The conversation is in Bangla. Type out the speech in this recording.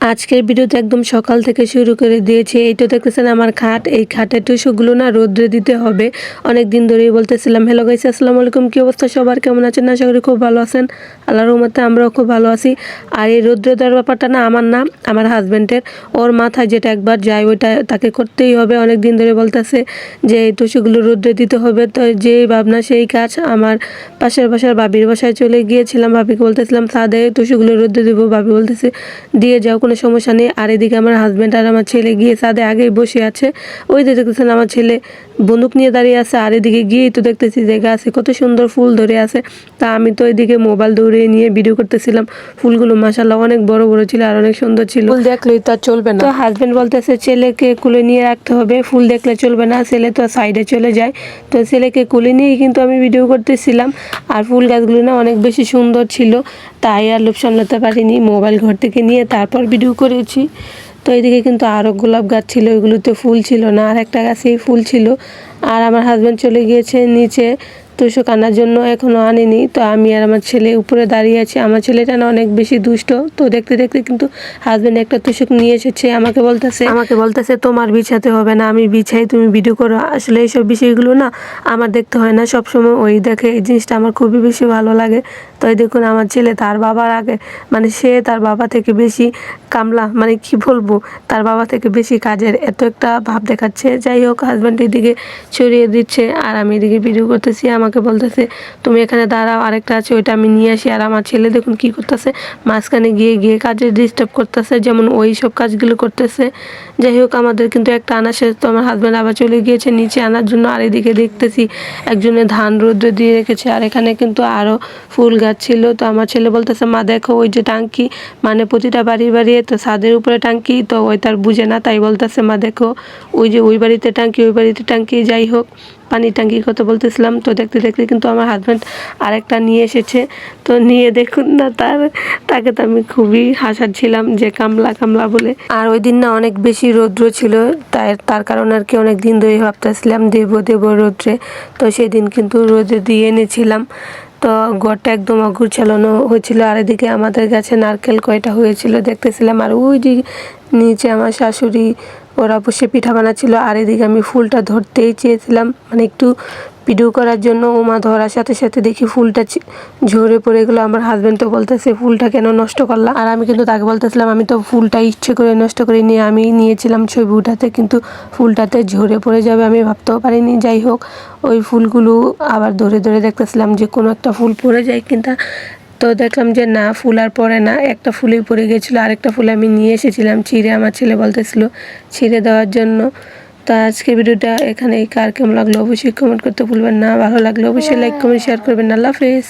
আজকের ভিডিওতে একদম সকাল থেকে শুরু করে দিয়েছি। এইটা দেখতেছেন আমার খাট। এই খাটের টুসুগুলো না রোদ্রে দিতে হবে। অনেক দিন ধরেই বলতেছিলাম, হ্যালো গাইস আসসালামু আলাইকুম, কী অবস্থা সবার? কেমন আছেন? আশা করি খুব ভালো আছেন। আল্লাহর রহমতে আমরাও খুব ভালো আছি। আর এই রোদ্রে দেওয়ার ব্যাপারটা না আমার না, আমার হাজব্যান্ডের ওর মাথায় যেটা একবার যায়, ওইটা তাকে করতেই হবে। অনেক দিন ধরে বলতেছে যে, এই টুসুগুলো রোদ্রে দিতে হবে। তো যেই ভাবনা, সেই কাজ আমার পাশের বাসার বাবির বাসায় চলে গিয়েছিলাম। ভাবিকে বলতেছিলাম সাদে টুসুগুলো রোদ্রে দেবো। ভাবি বলতেছে, দিয়ে যাও কোনো সমস্যা নেই। আর এদিকে আমার হাজব্যান্ড আর আমার ছেলে গিয়ে সাদে আগেই বসে আছে। ওই যে দেখতেছেন আমার ছেলে বন্দুক নিয়ে দাঁড়িয়ে আছে। আর এদিকে গিয়েই তো দেখতেছি যে গাছে কত সুন্দর ফুল ধরে আছে। তা আমি তো এদিকে মোবাইল দৌড়ে নিয়ে ভিডিও করতেছিলাম। ফুলগুলো মাসাল্লাহ অনেক বড় বড় ছিল আর অনেক সুন্দর ছিল। ফুল দেখলেই তো চলবে না। তো হাজব্যান্ড বলতেছে ছেলেকে কুলে নিয়ে রাখতে হবে। ফুল দেখলে চলবে না। ছেলে তো সাইডে চলে যায়। তো ছেলেকে কুলে নিয়েই কিন্তু আমি ভিডিও করতেছিলাম। আর ফুল গাছগুলো না অনেক বেশি সুন্দর ছিল। তাই আর লোভ সামলাতে পারিনি। মোবাইল ঘর থেকে নিয়ে তারপর ভিডিও করেছি। তো এদিকে কিন্তু আরও গোলাপ গাছ ছিল, ওইগুলোতে ফুল ছিল না, আর একটা গাছেই ফুল ছিল। আর আমার হাজব্যান্ড চলে গিয়েছে নিচে। তুষক আনার জন্য এখনও আনেনি, তো আমি আর আমার ছেলে উপরে দাঁড়িয়ে আছি। আমার ছেলেটা না অনেক বেশি দুষ্ট, তো দেখতে দেখতে কিন্তু হাজব্যান্ড একটা তুষক নিয়ে এসেছে, আমাকে বলতেছে আমাকে বলতেছে, তোমার বিছাতে হবে না, আমি বিছাই, তুমি ভিডিও করো। আসলে এইসব বিষয়গুলো না আমার দেখতে হয় না, সবসময় ওই দেখে এই জিনিসটা আমার খুবই বেশি ভালো লাগে। তো এই দেখুন, আমার ছেলে তার বাবার আগে মানে সে তার বাবা থেকে বেশি কামলা মানে কি বলব, তার বাবা থেকে বেশি কাজের এত একটা ভাব দেখাচ্ছে। যাই হোক হাজব্যান্ড এদিকে ছড়িয়ে দিচ্ছে, আর আমি এদিকে ভিডিও করতেছি, আমাকে বলতেছে, তুমি এখানে দাঁড়াও, আরেকটা আছে, ওইটা আমি নিয়ে আসি। আর আমার ছেলে দেখুন কি করতেছে, মাঝখানে গিয়ে গিয়ে কাজে ডিস্টার্ব করতেছে, যেমন ওই সব কাজগুলো করতেছে। যাই হোক, আমাদের কিন্তু একটা আনা শেষ তো আমার হাজব্যান্ড আবার চলে গিয়েছে নিচে আনার জন্য, আর এদিকে দেখতেছি একজনে ধান রৌদ্র দিয়ে রেখেছে, আর এখানে কিন্তু আরও ফুল গাছ ছিল। তো আমার ছেলে বলতেছে, মা, দেখো ওই যে টাঙ্কি মানে প্রতিটা বাড়ি বাড়ি তো ছাদের উপরে টাঙ্কি, তো ওই তার বুঝে না। তাই বলতেছে, মা, দেখো ওই যে ওই বাড়িতে টাঙ্কি, ওই বাড়িতে টাঙ্কি। যাই হোক পানির ট্যাঙ্কির কথা বলতেছিলাম, তো দেখতে দেখতে কিন্তু আমার হাজব্যান্ড আরেকটা নিয়ে এসেছে। তো নিয়ে দেখুন না, তার, তাকে তো আমি খুবই হাসাচ্ছিলাম যে কামলা কামলা বলে। আর ওই দিন না অনেক বেশি রৌদ্র ছিল, তাই তার কারণে আর কি অনেক দিন ধরে ভাবতেছিলাম দেব দেব রৌদ্রে। তো সেদিন কিন্তু রোদে দিয়ে এনেছিলাম। তো ঘরটা একদম অগুছালানো হয়েছিল, আর এদিকে আমাদের গাছে নারকেল কয়টা হয়েছিল দেখতেছিলাম। আর ওই যে নিচে আমার শাশুড়ি ওরা বসে পিঠা বানাচ্ছিল, আর এদিকে আমি ফুলটা ধরতেই চেয়েছিলাম। মানে একটু ভিডিও করার জন্য ওমা ধরার সাথে সাথে দেখি ফুলটা ঝরে পড়ে গেলো। আমার হাজব্যান্ড তো বলতেছে, ফুলটা কেন নষ্ট করলাম আর আমি কিন্তু তাকে বলতেছিলাম, আমি তো ফুলটা ইচ্ছে করে নষ্ট করে নিয়ে আমি নিয়েছিলাম ছবি উঠাতে কিন্তু ফুলটাতে ঝরে পড়ে যাবে, আমি ভাবতেও পারিনি। যাই হোক, ওই ফুলগুলো আবার ধরে ধরে দেখতেছিলাম যে কোনো একটা ফুল পড়ে যায় কিন্তু তো দেখলাম যে না ফুলার পরে না। একটা ফুলই পড়ে গেছিল আরেকটা ফুল আমি নিয়ে এসেছিলাম ছিঁড়ে আমার ছেলে বলতেছিল ছিঁড়ে দেওয়ার জন্য। তো আজকে ভিডিওটা এখানে কার কেমন লাগল অবশ্যই কমেন্ট করতে ভুলবেন না। ভালো লাগল অবশ্যই লাইক কমেন্ট শেয়ার করবেন। আল্লাহ হাফেজ।